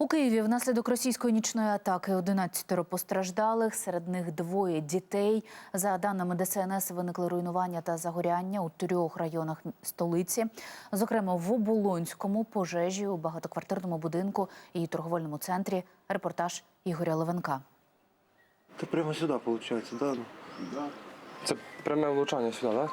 У Києві внаслідок російської нічної атаки 11 постраждалих, серед них двоє дітей. За даними ДСНС, виникли руйнування та загоряння у трьох районах столиці. Зокрема, в Оболонському пожежі у багатоквартирному будинку і торговельному центрі. Репортаж Ігоря Левенка. Это прямо сюда получается, да? Це пряме влучання сюди, так?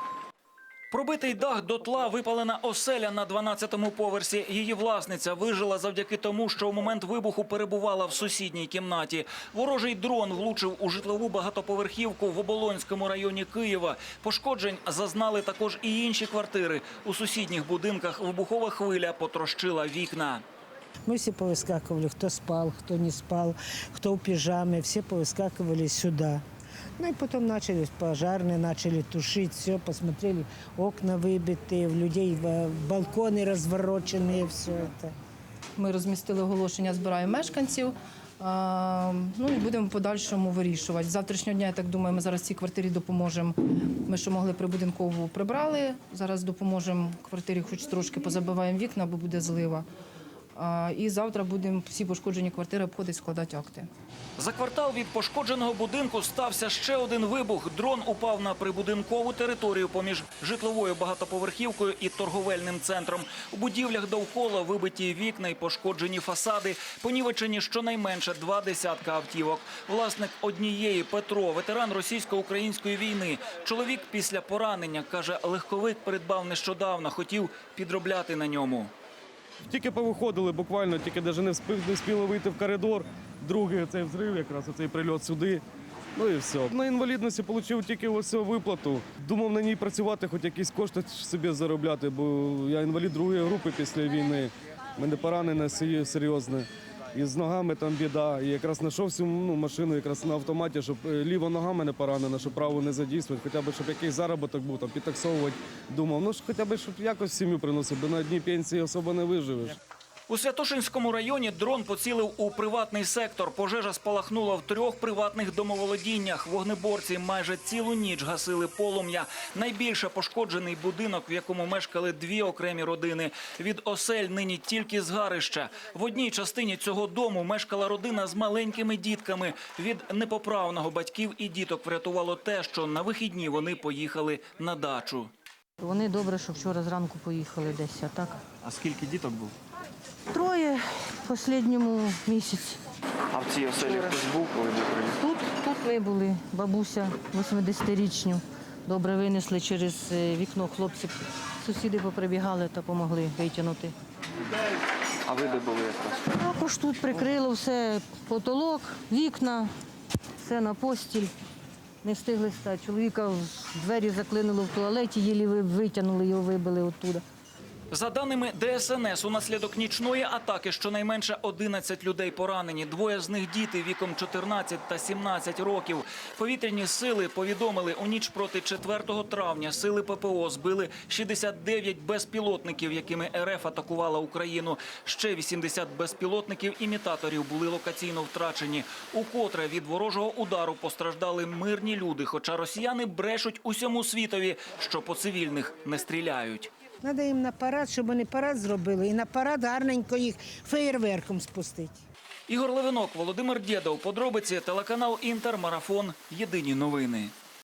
Пробитий дах дотла випалена оселя на 12-му поверсі. Її власниця вижила завдяки тому, що у момент вибуху перебувала в сусідній кімнаті. Ворожий дрон влучив у житлову багатоповерхівку в Оболонському районі Києва. Пошкоджень зазнали також і інші квартири. У сусідніх будинках вибухова хвиля потрощила вікна. Мы все повыскакивали, кто спал, кто не спал, кто в пижаме, все повыскакивали сюда. Ну и потом начали пожарные, начали тушить, все, посмотрели, окна выбитые, в людей в- балконы развороченные, все это. Ми розмістили оголошення, збираємо мешканців. А, ну і будемо в подальшому вирішувати. З завтрашнього дня, я так думаю, ми зараз цій квартирі допоможемо. Ми що могли прибудинкову прибрали. Зараз допоможемо квартирі, хоч трошки позабиваємо вікна, бо буде злива. І завтра будемо всі пошкоджені квартири обходити, складати акти. За квартал від пошкодженого будинку стався ще один вибух. Дрон упав на прибудинкову територію поміж житловою багатоповерхівкою і торговельним центром. У будівлях довкола вибиті вікна і пошкоджені фасади, понівечені щонайменше два десятка автівок. Власник однієї Петро, ветеран російсько-української війни. Чоловік після поранення каже, легковик придбав нещодавно, хотів підробляти на ньому. Тільки повиходили, буквально, тільки навіть не вспів- не встигли вийти в коридор. Другий цей взрив, якраз цей прильот сюди. Ну і все. На інвалідності отримав тільки ось виплату. Думав на ній працювати, хоч якісь кошти собі заробляти, бо я інвалід другої групи після війни. Мене поранення серйозне. І з ногами там біда. І якраз знайшов ну, машину якраз на автоматі, щоб е, ліва нога мене поранена, щоб праву не задійствувати, хоча б щоб якийсь заробіток був, там підтаксовувати. Думав, ну ж хоча б щоб якось сім'ю приносив, бо на одній пенсії особо не виживеш. У Святошинському районі дрон поцілив у приватний сектор. Пожежа спалахнула в трьох приватних домоволодіннях. Вогнеборці майже цілу ніч гасили полум'я. Найбільше пошкоджений будинок, в якому мешкали дві окремі родини. Від осель нині тільки згарище. В одній частині цього дому мешкала родина з маленькими дітками. Від непоправного батьків і діток врятувало те, що на вихідні вони поїхали на дачу. Вони добре, що вчора зранку поїхали десь, а так. А скільки діток був? Троє в останньому місяці. А в цій оселі хтось був, коли був приліт? Тут, тут ми були, бабуся 80-річню. Добре винесли через е, вікно хлопці. Сусіди поприбігали та допомогли витягнути. А ви де були якраз? Також тут прикрило все, потолок, вікна, все на постіль. Не встигли стати. Чоловіка в двері заклинуло в туалеті, їлі витягнули його, вибили оттуда. За даними ДСНС, унаслідок нічної атаки щонайменше 11 людей поранені. Двоє з них діти віком 14 та 17 років. Повітряні сили повідомили, у ніч проти 4 травня сили ППО збили 69 безпілотників, якими РФ атакувала Україну. Ще 80 безпілотників-імітаторів були локаційно втрачені. Укотре від ворожого удару постраждали мирні люди, хоча росіяни брешуть усьому світові, що по цивільних не стріляють. Надо їм на парад, щоб вони парад зробили, і на парад гарненько їх феєрверком спустити. Ігор Левинок, Володимир Дєдов. Подробиці телеканал Інтер. Марафон. Єдині новини.